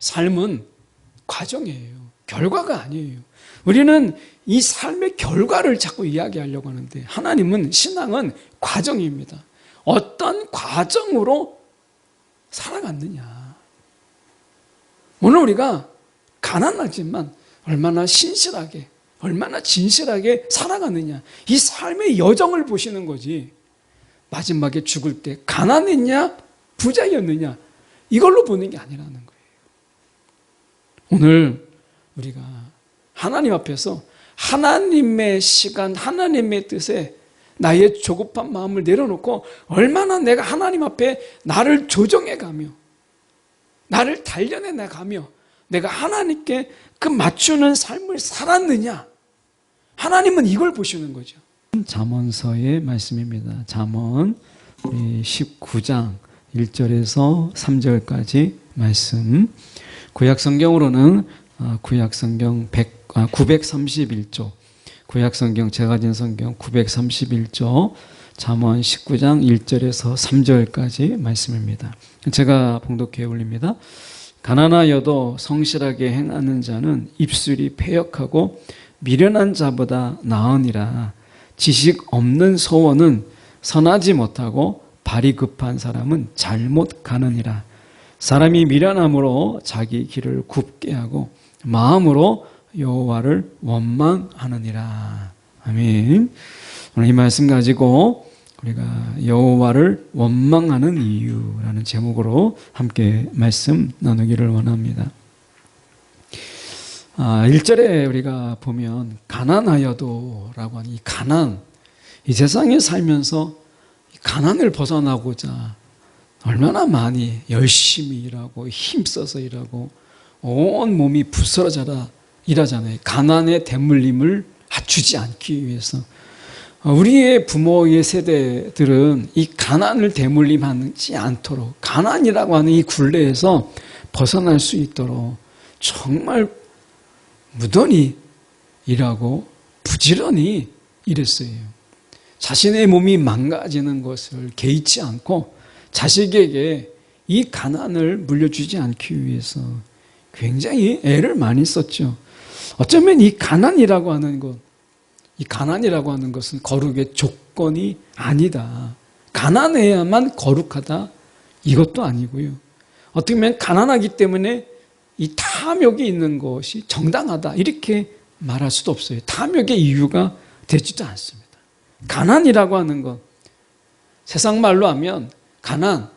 삶은 과정이에요. 결과가 아니에요. 우리는 이 삶의 결과를 자꾸 이야기하려고 하는데 하나님은 신앙은 과정입니다. 어떤 과정으로 살아갔느냐. 오늘 우리가 가난하지만 얼마나 신실하게, 얼마나 진실하게 살아가느냐. 이 삶의 여정을 보시는 거지. 마지막에 죽을 때 가난했냐, 부자였느냐. 이걸로 보는 게 아니라는 거예요. 오늘 우리가 하나님 앞에서 하나님의 시간, 하나님의 뜻에 나의 조급한 마음을 내려놓고 얼마나 내가 하나님 앞에 나를 조정해 가며 나를 단련해 나가며 내가 하나님께 그 맞추는 삶을 살았느냐 하나님은 이걸 보시는 거죠. 잠언서의 말씀입니다. 잠언 19장 1절에서 3절까지 말씀. 구약 성경으로는 어, 구약 성경 100, 아, 931조 구약 성경 제가 진 성경 931조 잠언 19장 1절에서 3절까지 말씀입니다. 제가 봉독해 올립니다. 가난하여도 성실하게 행하는 자는 입술이 패역하고 미련한 자보다 나으니라. 지식 없는 소원은 선하지 못하고 발이 급한 사람은 잘못 가느니라. 사람이 미련함으로 자기 길을 굽게 하고 마음으로 여호와를 원망하느니라. 아멘. 오늘 이 말씀 가지고 우리가 여호와를 원망하는 이유라는 제목으로 함께 말씀 나누기를 원합니다. 아, 1절에 우리가 보면 가난하여도라고 하는 이 가난 이 세상에 살면서 가난을 벗어나고자 얼마나 많이 열심히 일하고 힘써서 일하고 온 몸이 부스러져라 일하잖아요. 가난의 대물림을 갖추지 않기 위해서. 우리의 부모의 세대들은 이 가난을 대물림하지 않도록 가난이라고 하는 이 굴레에서 벗어날 수 있도록 정말 무던히 일하고 부지런히 일했어요. 자신의 몸이 망가지는 것을 개의치 않고 자식에게 이 가난을 물려주지 않기 위해서 굉장히 애를 많이 썼죠. 어쩌면 이 가난이라고 하는 것, 이 가난이라고 하는 것은 거룩의 조건이 아니다. 가난해야만 거룩하다. 이것도 아니고요. 어떻게 보면 가난하기 때문에 이 탐욕이 있는 것이 정당하다. 이렇게 말할 수도 없어요. 탐욕의 이유가 되지도 않습니다. 가난이라고 하는 것, 세상 말로 하면 가난,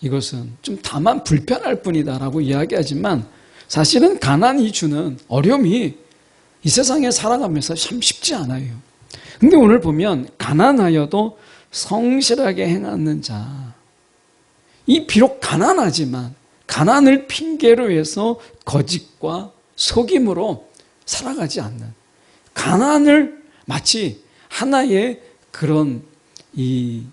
이것은 좀 다만 불편할 뿐이다라고 이야기하지만 사실은 가난 이 주는 어려움이 이 세상에 살아가면서 참 쉽지 않아요. 근데 오늘 보면 가난하여도 성실하게 행하는 자. 이 비록 가난하지만 가난을 핑계로 해서 거짓과 속임으로 살아가지 않는 가난을 마치 하나의 그런 이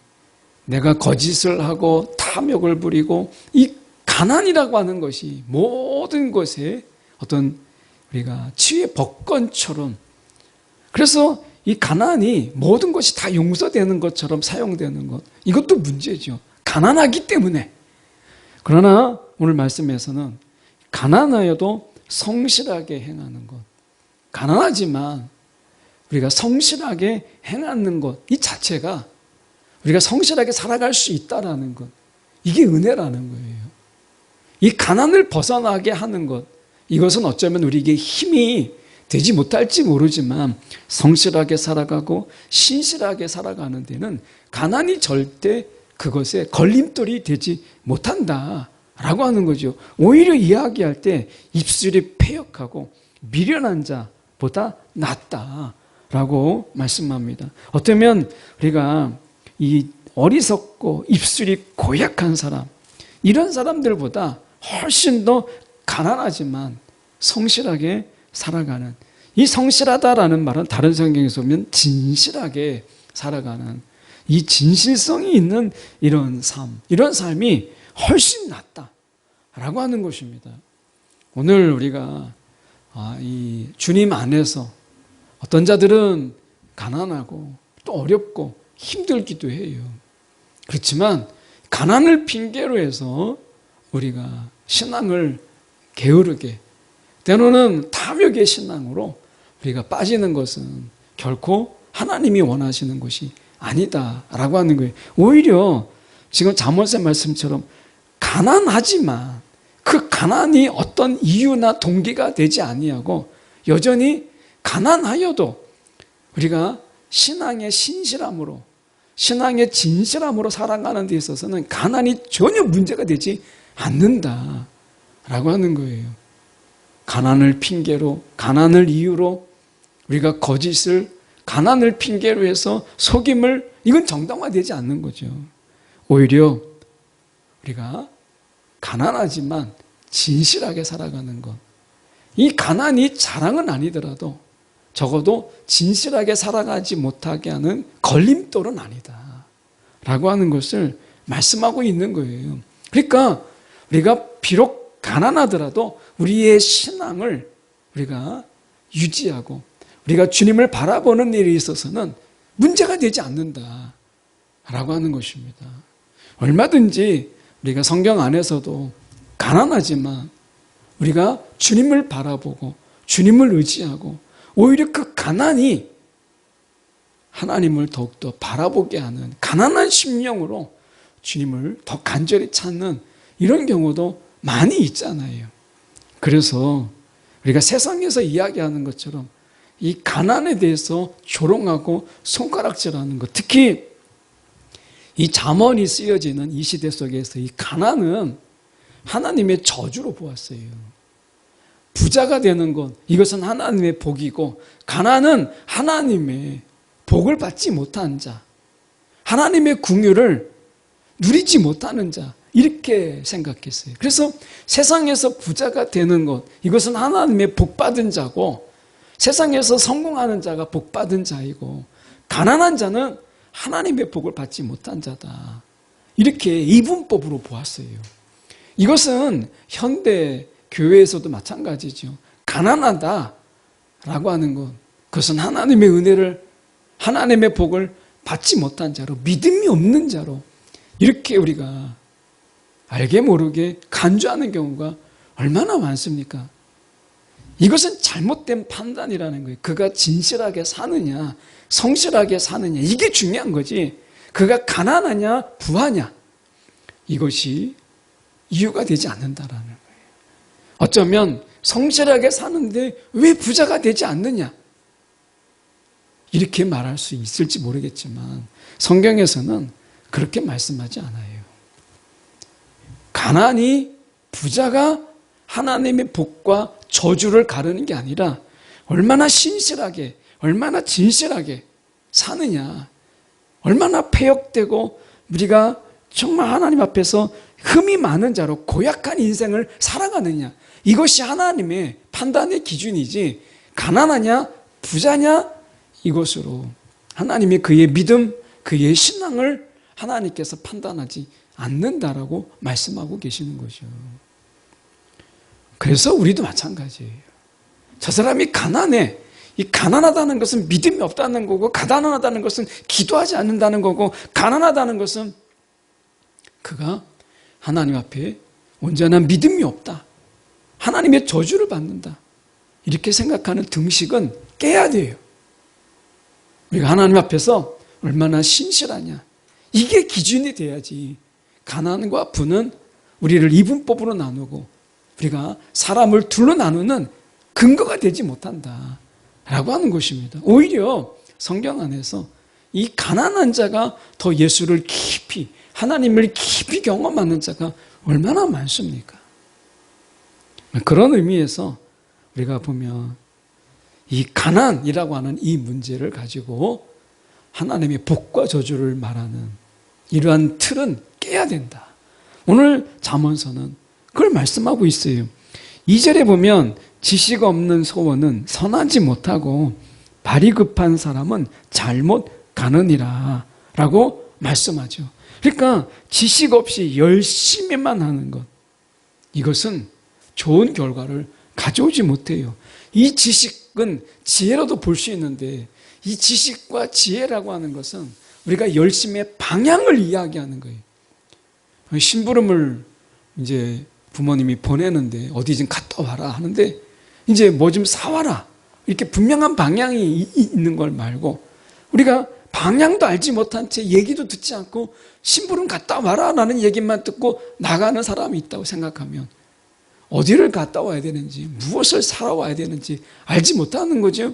내가 거짓을 하고 탐욕을 부리고 이 가난이라고 하는 것이 모든 것에 어떤 우리가 치유의 법권처럼 그래서 이 가난이 모든 것이 다 용서되는 것처럼 사용되는 것 이것도 문제죠. 가난하기 때문에 그러나 오늘 말씀에서는 가난하여도 성실하게 행하는 것 가난하지만 우리가 성실하게 행하는 것 이 자체가 우리가 성실하게 살아갈 수 있다라는 것 이게 은혜라는 거예요. 이 가난을 벗어나게 하는 것 이것은 어쩌면 우리에게 힘이 되지 못할지 모르지만 성실하게 살아가고 신실하게 살아가는 데는 가난이 절대 그것에 걸림돌이 되지 못한다. 라고 하는 거죠. 오히려 이야기할 때 입술이 패역하고 미련한 자보다 낫다. 라고 말씀합니다. 어쩌면 우리가 이 어리석고 입술이 고약한 사람, 이런 사람들보다 훨씬 더 가난하지만 성실하게 살아가는 이 성실하다라는 말은 다른 성경에서 보면 진실하게 살아가는 이 진실성이 있는 이런 삶, 이런 삶이 훨씬 낫다라고 하는 것입니다. 오늘 우리가 아, 이 주님 안에서 어떤 자들은 가난하고 또 어렵고 힘들기도 해요. 그렇지만 가난을 핑계로 해서 우리가 신앙을 게으르게 때로는 탐욕의 신앙으로 우리가 빠지는 것은 결코 하나님이 원하시는 것이 아니다라고 하는 거예요. 오히려 지금 잠언의 말씀처럼 가난하지만 그 가난이 어떤 이유나 동기가 되지 아니하고 여전히 가난하여도 우리가 신앙의 신실함으로 신앙의 진실함으로 살아가는 데 있어서는 가난이 전혀 문제가 되지 않는다 라고 하는 거예요. 가난을 핑계로 가난을 이유로 우리가 거짓을 가난을 핑계로 해서 속임을 이건 정당화되지 않는 거죠. 오히려 우리가 가난하지만 진실하게 살아가는 것. 이 가난이 자랑은 아니더라도 적어도 진실하게 살아가지 못하게 하는 걸림돌은 아니다. 라고 하는 것을 말씀하고 있는 거예요. 그러니까 우리가 비록 가난하더라도 우리의 신앙을 우리가 유지하고 우리가 주님을 바라보는 일에 있어서는 문제가 되지 않는다. 라고 하는 것입니다. 얼마든지 우리가 성경 안에서도 가난하지만 우리가 주님을 바라보고 주님을 의지하고 오히려 그 가난이 하나님을 더욱더 바라보게 하는 가난한 심령으로 주님을 더 간절히 찾는 이런 경우도 많이 있잖아요. 그래서 우리가 세상에서 이야기하는 것처럼 이 가난에 대해서 조롱하고 손가락질하는 것, 특히 이 잠언이 쓰여지는 이 시대 속에서 이 가난은 하나님의 저주로 보았어요. 부자가 되는 것, 이것은 하나님의 복이고, 가난은 하나님의 복을 받지 못한 자, 하나님의 궁유를 누리지 못하는 자, 이렇게 생각했어요. 그래서 세상에서 부자가 되는 것, 이것은 하나님의 복 받은 자고, 세상에서 성공하는 자가 복 받은 자이고, 가난한 자는 하나님의 복을 받지 못한 자다. 이렇게 이분법으로 보았어요. 이것은 현대 교회에서도 마찬가지죠. 가난하다라고 하는 것, 그것은 하나님의 은혜를, 하나님의 복을 받지 못한 자로, 믿음이 없는 자로, 이렇게 우리가 알게 모르게 간주하는 경우가 얼마나 많습니까? 이것은 잘못된 판단이라는 거예요. 그가 진실하게 사느냐, 성실하게 사느냐, 이게 중요한 거지. 그가 가난하냐, 부하냐, 이것이 이유가 되지 않는다라는. 어쩌면 성실하게 사는데 왜 부자가 되지 않느냐? 이렇게 말할 수 있을지 모르겠지만 성경에서는 그렇게 말씀하지 않아요. 가난이 부자가 하나님의 복과 저주를 가르는 게 아니라 얼마나 신실하게, 얼마나 진실하게 사느냐, 얼마나 폐역되고 우리가 정말 하나님 앞에서 흠이 많은 자로 고약한 인생을 살아가느냐, 이것이 하나님의 판단의 기준이지, 가난하냐, 부자냐, 이것으로 하나님의 그의 믿음, 그의 신앙을 하나님께서 판단하지 않는다라고 말씀하고 계시는 거죠. 그래서 우리도 마찬가지예요. 저 사람이 가난해. 이 가난하다는 것은 믿음이 없다는 거고, 가난하다는 것은 기도하지 않는다는 거고, 가난하다는 것은 그가 하나님 앞에 온전한 믿음이 없다. 하나님의 저주를 받는다. 이렇게 생각하는 등식은 깨야 돼요. 우리가 하나님 앞에서 얼마나 신실하냐. 이게 기준이 돼야지. 가난과 부는 우리를 이분법으로 나누고 우리가 사람을 둘로 나누는 근거가 되지 못한다. 라고 하는 것입니다. 오히려 성경 안에서 이 가난한 자가 더 예수를 깊이, 하나님을 깊이 경험하는 자가 얼마나 많습니까? 그런 의미에서 우리가 보면 이 가난이라고 하는 이 문제를 가지고 하나님의 복과 저주를 말하는 이러한 틀은 깨야 된다. 오늘 잠언서는 그걸 말씀하고 있어요. 2절에 보면 지식 없는 소원은 선하지 못하고 발이 급한 사람은 잘못 가느니라 라고 말씀하죠. 그러니까 지식 없이 열심히만 하는 것 이것은 좋은 결과를 가져오지 못해요. 이 지식은 지혜로도 볼 수 있는데 이 지식과 지혜라고 하는 것은 우리가 열심의 방향을 이야기하는 거예요. 심부름을 이제 부모님이 보내는데 어디 좀 갔다 와라 하는데 이제 뭐 좀 사와라 이렇게 분명한 방향이 있는 걸 말고 우리가 방향도 알지 못한 채 얘기도 듣지 않고 심부름 갔다 와라 라는 얘기만 듣고 나가는 사람이 있다고 생각하면 어디를 갔다 와야 되는지 무엇을 사러 와야 되는지 알지 못하는 거죠.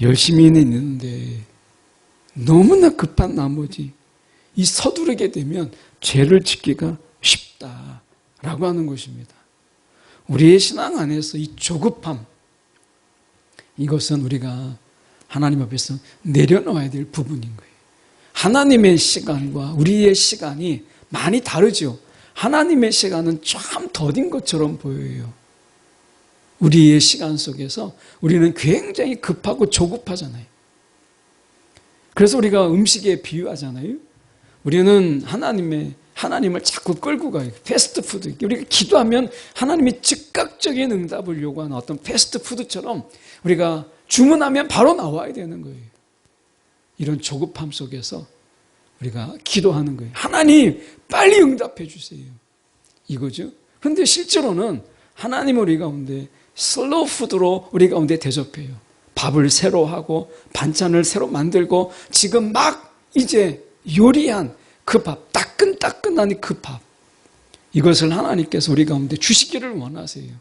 열심히는 있는데 너무나 급한 나머지 이 서두르게 되면 죄를 짓기가 쉽다라고 하는 것입니다. 우리의 신앙 안에서 이 조급함 이것은 우리가 하나님 앞에서 내려놓아야 될 부분인 거예요. 하나님의 시간과 우리의 시간이 많이 다르죠. 하나님의 시간은 참 더딘 것처럼 보여요. 우리의 시간 속에서 우리는 굉장히 급하고 조급하잖아요. 그래서 우리가 음식에 비유하잖아요. 우리는 하나님의 하나님을 자꾸 끌고 가요. 패스트푸드. 우리가 기도하면 하나님이 즉각적인 응답을 요구하는 어떤 패스트푸드처럼 우리가 주문하면 바로 나와야 되는 거예요. 이런 조급함 속에서 우리가 기도하는 거예요. 하나님, 빨리 응답해 주세요. 이거죠. 근데 실제로는 하나님 우리 가운데 슬로우 푸드로 우리 가운데 대접해요. 밥을 새로 하고 반찬을 새로 만들고 지금 막 이제 요리한 그 밥, 따끈따끈한 그 밥. 이것을 하나님께서 우리 가운데 주시기를 원하세요.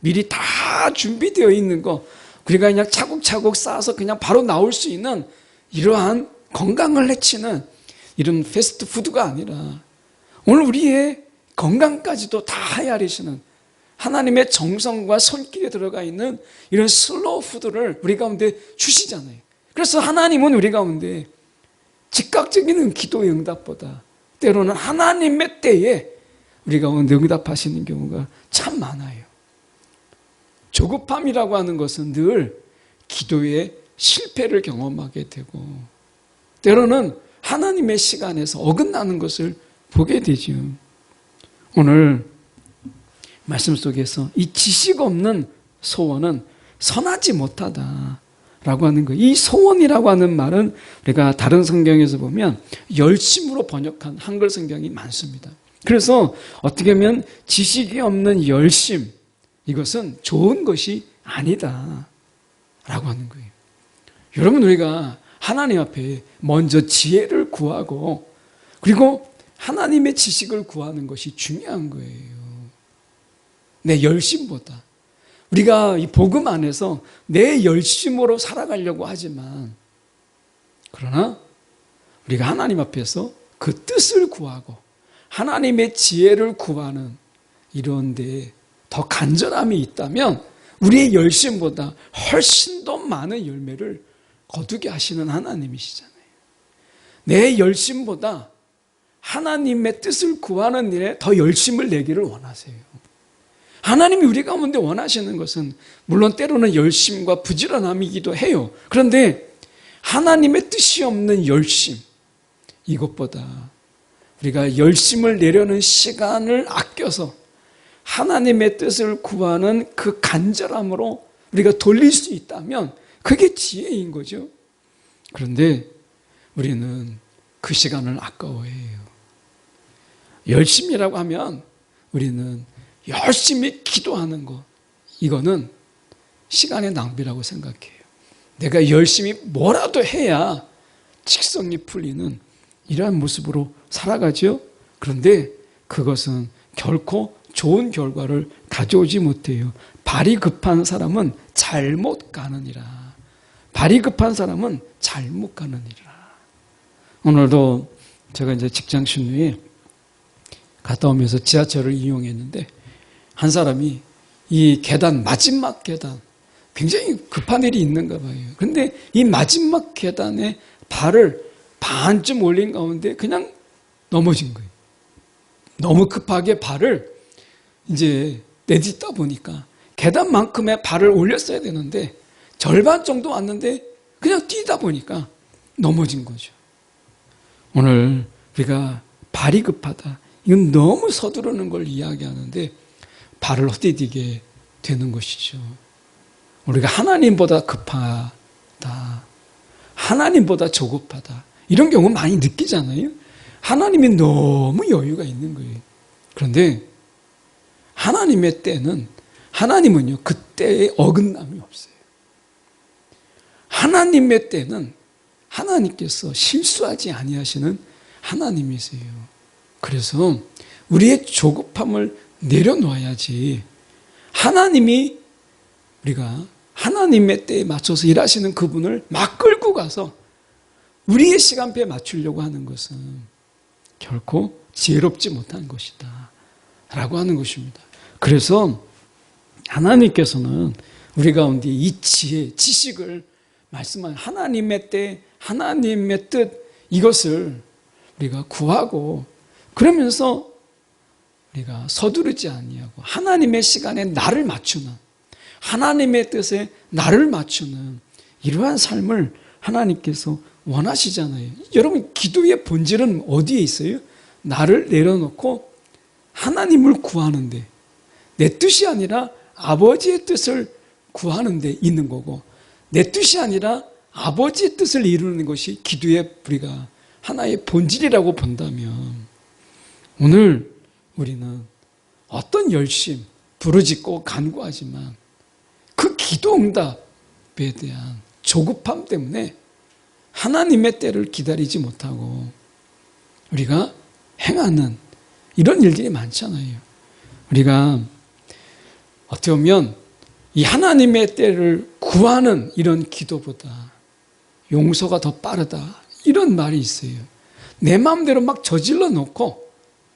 미리 다 준비되어 있는 거, 우리가 그냥 차곡차곡 쌓아서 그냥 바로 나올 수 있는 이러한 건강을 해치는 이런 패스트푸드가 아니라 오늘 우리의 건강까지도 다 헤아리시는 하나님의 정성과 손길에 들어가 있는 이런 슬로우 푸드를 우리 가운데 주시잖아요. 그래서 하나님은 우리 가운데 즉각적인 기도의 응답보다 때로는 하나님의 때에 우리 가운데 응답하시는 경우가 참 많아요. 조급함이라고 하는 것은 늘 기도의 실패를 경험하게 되고 때로는 하나님의 시간에서 어긋나는 것을 보게 되죠. 오늘 말씀 속에서 이 지식 없는 소원은 선하지 못하다. 라고 하는 거예요. 이 소원이라고 하는 말은 우리가 다른 성경에서 보면 열심으로 번역한 한글 성경이 많습니다. 그래서 어떻게 보면 지식이 없는 열심, 이것은 좋은 것이 아니다. 라고 하는 거예요. 여러분, 우리가 하나님 앞에 먼저 지혜를 구하고, 그리고 하나님의 지식을 구하는 것이 중요한 거예요. 내 열심보다. 우리가 이 복음 안에서 내 열심으로 살아가려고 하지만, 그러나 우리가 하나님 앞에서 그 뜻을 구하고 하나님의 지혜를 구하는 이런데 더 간절함이 있다면 우리의 열심보다 훨씬 더 많은 열매를 거두게 하시는 하나님이시잖아요. 내 열심보다 하나님의 뜻을 구하는 일에 더 열심을 내기를 원하세요. 하나님이 우리 가운데 원하시는 것은 물론 때로는 열심과 부지런함이기도 해요. 그런데 하나님의 뜻이 없는 열심, 이것보다 우리가 열심을 내려는 시간을 아껴서 하나님의 뜻을 구하는 그 간절함으로 우리가 돌릴 수 있다면 그게 지혜인 거죠. 그런데 우리는 그 시간을 아까워해요. 열심이라고 하면 우리는 열심히 기도하는 것, 이거는 시간의 낭비라고 생각해요. 내가 열심히 뭐라도 해야 직성이 풀리는 이러한 모습으로 살아가죠. 그런데 그것은 결코 좋은 결과를 가져오지 못해요. 발이 급한 사람은 잘못 가느니라. 발이 급한 사람은 잘못 가느니라. 오늘도 제가 이제 직장 신우에 갔다 오면서 지하철을 이용했는데 한 사람이 이 계단 마지막 계단 굉장히 급한 일이 있는가 봐요. 근데 이 마지막 계단에 발을 반쯤 올린 가운데 그냥 넘어진 거예요. 너무 급하게 발을 이제 내딛다 보니까 계단만큼의 발을 올렸어야 되는데 절반 정도 왔는데 그냥 뛰다 보니까 넘어진 거죠. 오늘 우리가 발이 급하다. 이건 너무 서두르는 걸 이야기하는데 발을 헛디디게 되는 것이죠. 우리가 하나님보다 급하다. 하나님보다 조급하다. 이런 경우 많이 느끼잖아요. 하나님이 너무 여유가 있는 거예요. 그런데 하나님의 때는 하나님은요 그때에 어긋남이 없어요. 하나님의 때는 하나님께서 실수하지 아니하시는 하나님이세요. 그래서 우리의 조급함을 내려놓아야지 하나님이 우리가 하나님의 때에 맞춰서 일하시는 그분을 막 끌고 가서 우리의 시간표에 맞추려고 하는 것은 결코 지혜롭지 못한 것이다. 라고 하는 것입니다. 그래서 하나님께서는 우리 가운데 이 지혜, 지식을 말씀한 하나님의 때, 하나님의 뜻, 이것을 우리가 구하고 그러면서 우리가 서두르지 아니하고 하나님의 시간에 나를 맞추는 하나님의 뜻에 나를 맞추는 이러한 삶을 하나님께서 원하시잖아요. 여러분 기도의 본질은 어디에 있어요? 나를 내려놓고 하나님을 구하는데 내 뜻이 아니라 아버지의 뜻을 구하는 데 있는 거고 내 뜻이 아니라 아버지의 뜻을 이루는 것이 기도의 우리가 하나의 본질이라고 본다면 오늘 우리는 어떤 열심, 부르짖고 간구하지만 그 기도 응답에 대한 조급함 때문에 하나님의 때를 기다리지 못하고 우리가 행하는 이런 일들이 많잖아요. 우리가 어떻게 보면 이 하나님의 때를 구하는 이런 기도보다 용서가 더 빠르다. 이런 말이 있어요. 내 마음대로 막 저질러 놓고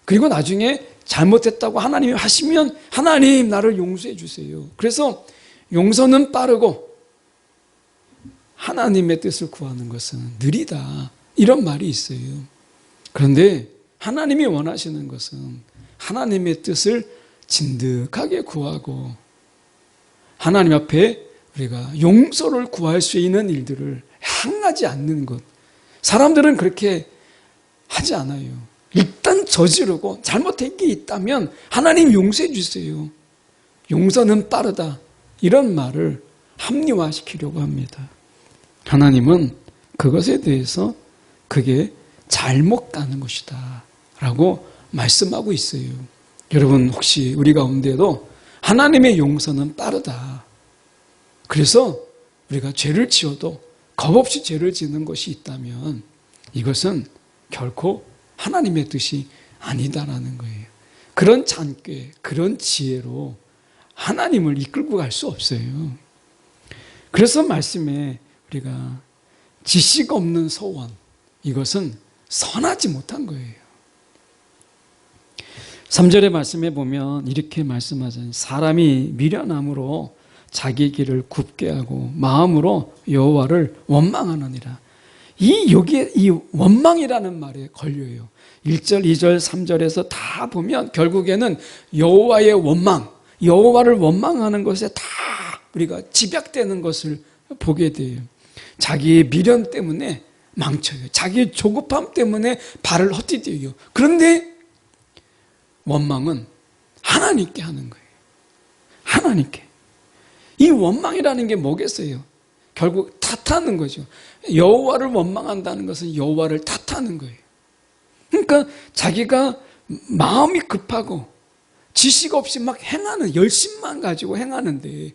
그리고 나중에 잘못했다고 하나님이 하시면 하나님 나를 용서해 주세요. 그래서 용서는 빠르고 하나님의 뜻을 구하는 것은 느리다. 이런 말이 있어요. 그런데 하나님이 원하시는 것은 하나님의 뜻을 진득하게 구하고 하나님 앞에 우리가 용서를 구할 수 있는 일들을 향하지 않는 것. 사람들은 그렇게 하지 않아요. 일단 저지르고 잘못한 게 있다면 하나님 용서해 주세요. 용서는 빠르다. 이런 말을 합리화시키려고 합니다. 하나님은 그것에 대해서 그게 잘못 가는 것이다. 라고 말씀하고 있어요. 여러분, 혹시 우리 가운데도 하나님의 용서는 빠르다. 그래서 우리가 죄를 지어도 겁없이 죄를 짓는 것이 있다면 이것은 결코 하나님의 뜻이 아니다라는 거예요. 그런 잔꾀, 그런 지혜로 하나님을 이끌고 갈 수 없어요. 그래서 말씀에 우리가 지식 없는 소원, 이것은 선하지 못한 거예요. 3절의 말씀에 보면 이렇게 말씀하잖아요. 사람이 미련함으로 자기 길을 굽게 하고 마음으로 여호와를 원망하느니라. 이 여기에 이 원망이라는 말에 걸려요. 1절, 2절, 3절에서 다 보면 결국에는 여호와의 원망, 여호와를 원망하는 것에 다 우리가 집약되는 것을 보게 돼요. 자기의 미련 때문에 망쳐요. 자기의 조급함 때문에 발을 헛디뎌요. 그런데 원망은 하나님께 하는 거예요. 하나님께. 이 원망이라는 게 뭐겠어요? 결국 탓하는 거죠. 여호와를 원망한다는 것은 여호와를 탓하는 거예요. 그러니까 자기가 마음이 급하고 지식 없이 막 행하는 열심만 가지고 행하는데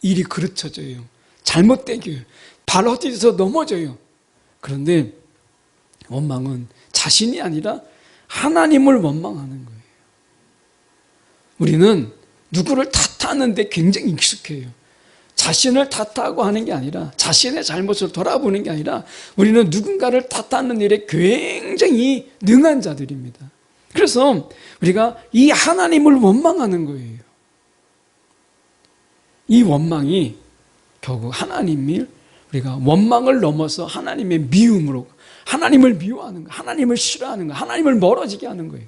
일이 그르쳐져요. 잘못되겨요. 발 헛디뎌서 넘어져요. 그런데 원망은 자신이 아니라 하나님을 원망하는 거예요. 우리는 누구를 탓하는데 굉장히 익숙해요. 자신을 탓하고 하는 게 아니라 자신의 잘못을 돌아보는 게 아니라 우리는 누군가를 탓하는 일에 굉장히 능한 자들입니다. 그래서 우리가 이 하나님을 원망하는 거예요. 이 원망이 결국 하나님을 우리가 원망을 넘어서 하나님의 미움으로 하나님을 미워하는 거, 하나님을 싫어하는 거, 하나님을 멀어지게 하는 거예요.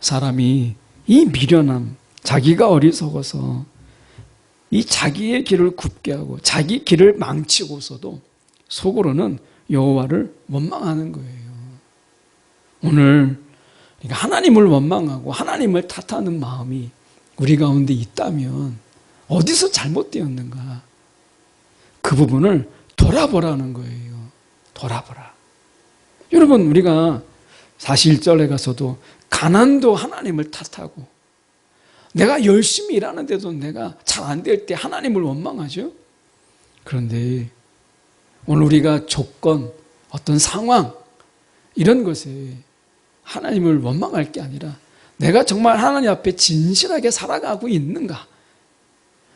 사람이 이 미련함, 자기가 어리석어서 이 자기의 길을 굽게 하고 자기 길을 망치고서도 속으로는 여호와를 원망하는 거예요. 오늘 하나님을 원망하고 하나님을 탓하는 마음이 우리 가운데 있다면 어디서 잘못되었는가? 그 부분을 돌아보라는 거예요. 돌아보라. 여러분, 우리가 41절에 가서도 가난도 하나님을 탓하고 내가 열심히 일하는데도 내가 잘 안 될 때 하나님을 원망하죠. 그런데 오늘 우리가 조건, 어떤 상황 이런 것에 하나님을 원망할 게 아니라 내가 정말 하나님 앞에 진실하게 살아가고 있는가?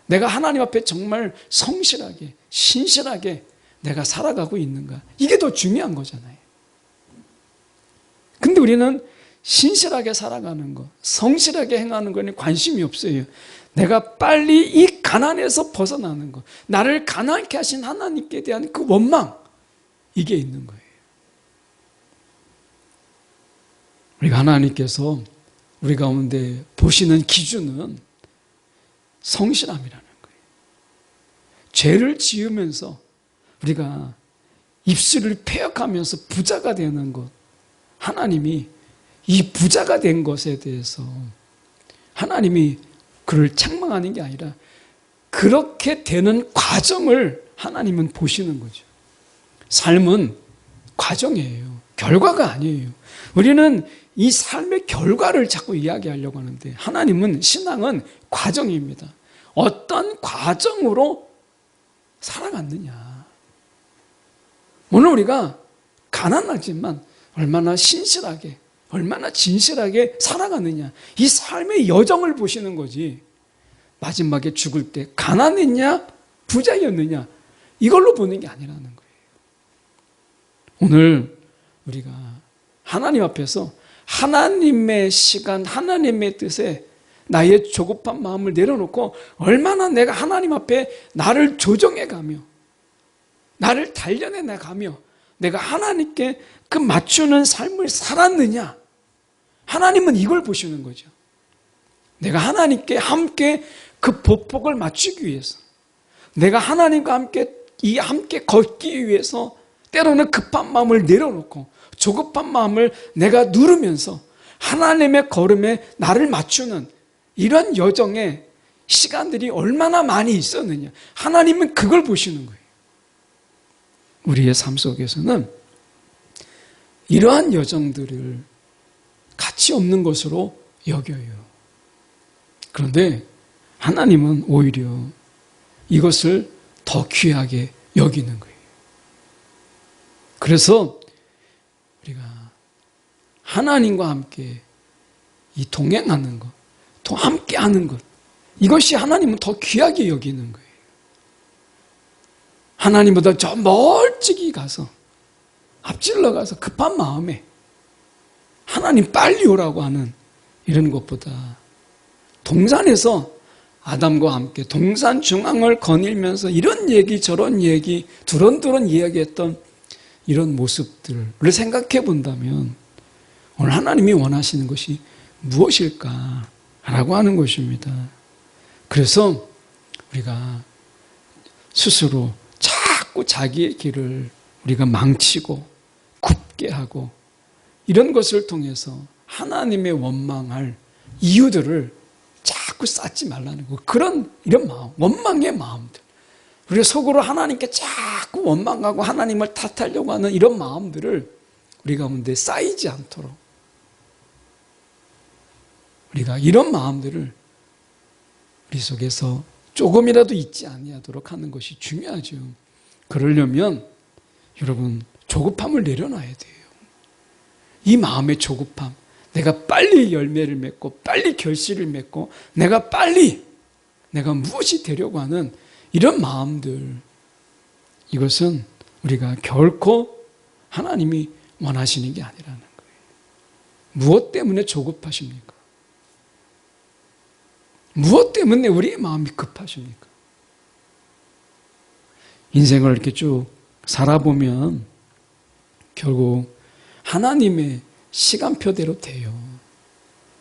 내가 하나님 앞에 정말 성실하게, 신실하게 내가 살아가고 있는가? 이게 더 중요한 거잖아요. 근데 우리는 신실하게 살아가는 것, 성실하게 행하는 거에 관심이 없어요. 내가 빨리 이 가난에서 벗어나는 것, 나를 가난케 하신 하나님께 대한 그 원망, 이게 있는 거예요. 우리가 하나님께서 우리 가운데 보시는 기준은 성실함이라는 거예요. 죄를 지으면서 우리가 입술을 폐역하면서 부자가 되는 것, 하나님이 이 부자가 된 것에 대해서 하나님이 그를 책망하는 게 아니라 그렇게 되는 과정을 하나님은 보시는 거죠. 삶은 과정이에요. 결과가 아니에요. 우리는 이 삶의 결과를 자꾸 이야기하려고 하는데 하나님은 신앙은 과정입니다. 어떤 과정으로 살아갔느냐. 오늘 우리가 가난하지만 얼마나 신실하게, 얼마나 진실하게 살아가느냐. 이 삶의 여정을 보시는 거지. 마지막에 죽을 때 가난했냐, 부자였느냐. 이걸로 보는 게 아니라는 거예요. 오늘 우리가 하나님 앞에서 하나님의 시간, 하나님의 뜻에 나의 조급한 마음을 내려놓고 얼마나 내가 하나님 앞에 나를 조정해 가며 나를 단련해 나가며 내가 하나님께 그 맞추는 삶을 살았느냐? 하나님은 이걸 보시는 거죠. 내가 하나님께 함께 그 보폭을 맞추기 위해서 내가 하나님과 함께 이 함께 걷기 위해서 때로는 급한 마음을 내려놓고 조급한 마음을 내가 누르면서 하나님의 걸음에 나를 맞추는 이런 여정에 시간들이 얼마나 많이 있었느냐. 하나님은 그걸 보시는 거예요. 우리의 삶 속에서는 이러한 여정들을 가치 없는 것으로 여겨요. 그런데 하나님은 오히려 이것을 더 귀하게 여기는 거예요. 그래서 우리가 하나님과 함께 이 동행하는 것, 또 함께 하는 것, 이것이 하나님은 더 귀하게 여기는 거예요. 하나님보다 저 멀찍이 가서, 앞질러 가서 급한 마음에 하나님 빨리 오라고 하는 이런 것보다 동산에서 아담과 함께 동산 중앙을 거닐면서 이런 얘기 저런 얘기 두런두런 이야기했던 이런 모습들을 생각해 본다면 오늘 하나님이 원하시는 것이 무엇일까라고 하는 것입니다. 그래서 우리가 스스로 자꾸 자기의 길을 우리가 망치고 굽게 하고 이런 것을 통해서 하나님의 원망할 이유들을 자꾸 쌓지 말라는 거. 그런 이런 마음, 원망의 마음들. 우리가 속으로 하나님께 자꾸 원망하고 하나님을 탓하려고 하는 이런 마음들을 우리 가운데 쌓이지 않도록 우리가 이런 마음들을 우리 속에서 조금이라도 있지 아니하도록 하는 것이 중요하죠. 그러려면 여러분 조급함을 내려놔야 돼요. 이 마음의 조급함, 내가 빨리 열매를 맺고 빨리 결실을 맺고 내가 빨리 내가 무엇이 되려고 하는 이런 마음들 이것은 우리가 결코 하나님이 원하시는 게 아니라는 거예요. 무엇 때문에 조급하십니까? 무엇 때문에 우리의 마음이 급하십니까? 인생을 이렇게 쭉 살아보면 결국 하나님의 시간표대로 돼요.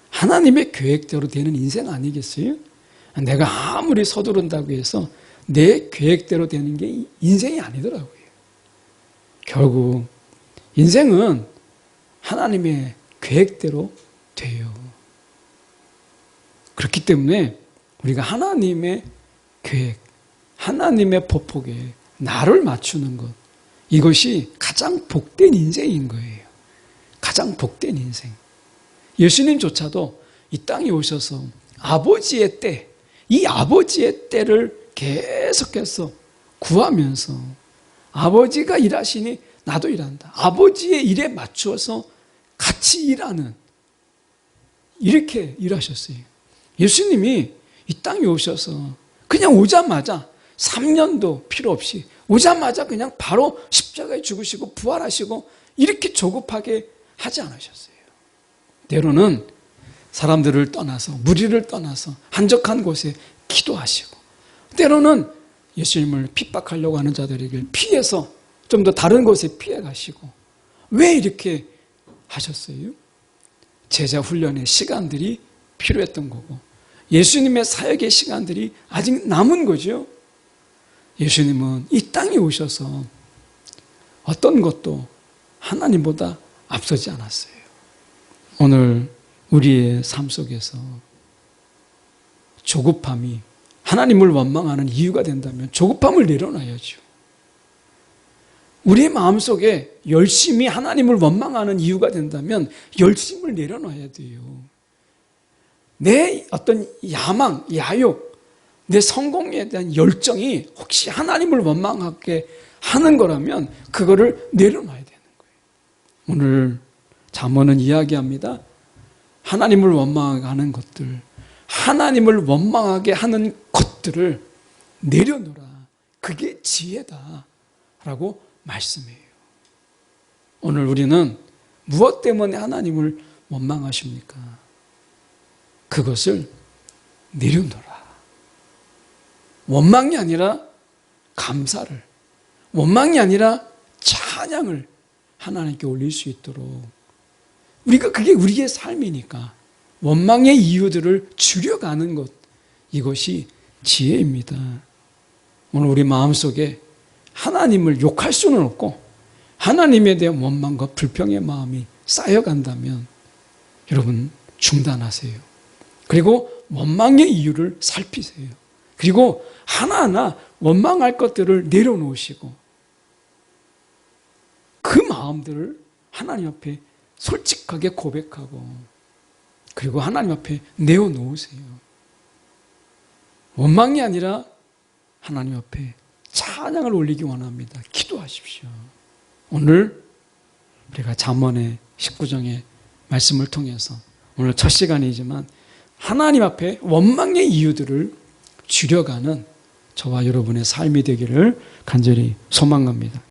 하나님의 계획대로 되는 인생 아니겠어요? 내가 아무리 서두른다고 해서 내 계획대로 되는 게 인생이 아니더라고요. 결국 인생은 하나님의 계획대로 돼요. 그렇기 때문에 우리가 하나님의 계획, 하나님의 보폭에 나를 맞추는 것, 이것이 가장 복된 인생인 거예요. 가장 복된 인생. 예수님조차도 이 땅에 오셔서 아버지의 때, 이 아버지의 때를 계속해서 구하면서 아버지가 일하시니 나도 일한다. 아버지의 일에 맞추어서 같이 일하는 이렇게 일하셨어요. 예수님이 이 땅에 오셔서 그냥 오자마자 3년도 필요 없이 오자마자 그냥 바로 십자가에 죽으시고 부활하시고 이렇게 조급하게 하지 않으셨어요. 때로는 사람들을 떠나서 무리를 떠나서 한적한 곳에 기도하시고 때로는 예수님을 핍박하려고 하는 자들에게 피해서 좀 더 다른 곳에 피해 가시고 왜 이렇게 하셨어요? 제자 훈련의 시간들이 필요했던 거고 예수님의 사역의 시간들이 아직 남은 거죠. 예수님은 이 땅에 오셔서 어떤 것도 하나님보다 앞서지 않았어요. 오늘 우리의 삶 속에서 조급함이 하나님을 원망하는 이유가 된다면 조급함을 내려놔야죠. 우리의 마음속에 열심히 하나님을 원망하는 이유가 된다면 열심을 내려놔야 돼요. 내 어떤 야망, 야욕, 내 성공에 대한 열정이 혹시 하나님을 원망하게 하는 거라면 그거를 내려놔야. 오늘 잠언은 이야기합니다. 하나님을 원망하게 하는 것들, 하나님을 원망하게 하는 것들을 내려놓으라. 그게 지혜다. 라고 말씀이에요. 오늘 우리는 무엇 때문에 하나님을 원망하십니까? 그것을 내려놓으라. 원망이 아니라 감사를, 원망이 아니라 찬양을 하나님께 올릴 수 있도록 우리가 그게 우리의 삶이니까 원망의 이유들을 줄여가는 것 이것이 지혜입니다. 오늘 우리 마음속에 하나님을 욕할 수는 없고 하나님에 대한 원망과 불평의 마음이 쌓여간다면 여러분 중단하세요. 그리고 원망의 이유를 살피세요. 그리고 하나하나 원망할 것들을 내려놓으시고 그 마음들을 하나님 앞에 솔직하게 고백하고 그리고 하나님 앞에 내어놓으세요. 원망이 아니라 하나님 앞에 찬양을 올리기 원합니다. 기도하십시오. 오늘 우리가 잠언의 19장의 말씀을 통해서 오늘 첫 시간이지만 하나님 앞에 원망의 이유들을 줄여가는 저와 여러분의 삶이 되기를 간절히 소망합니다.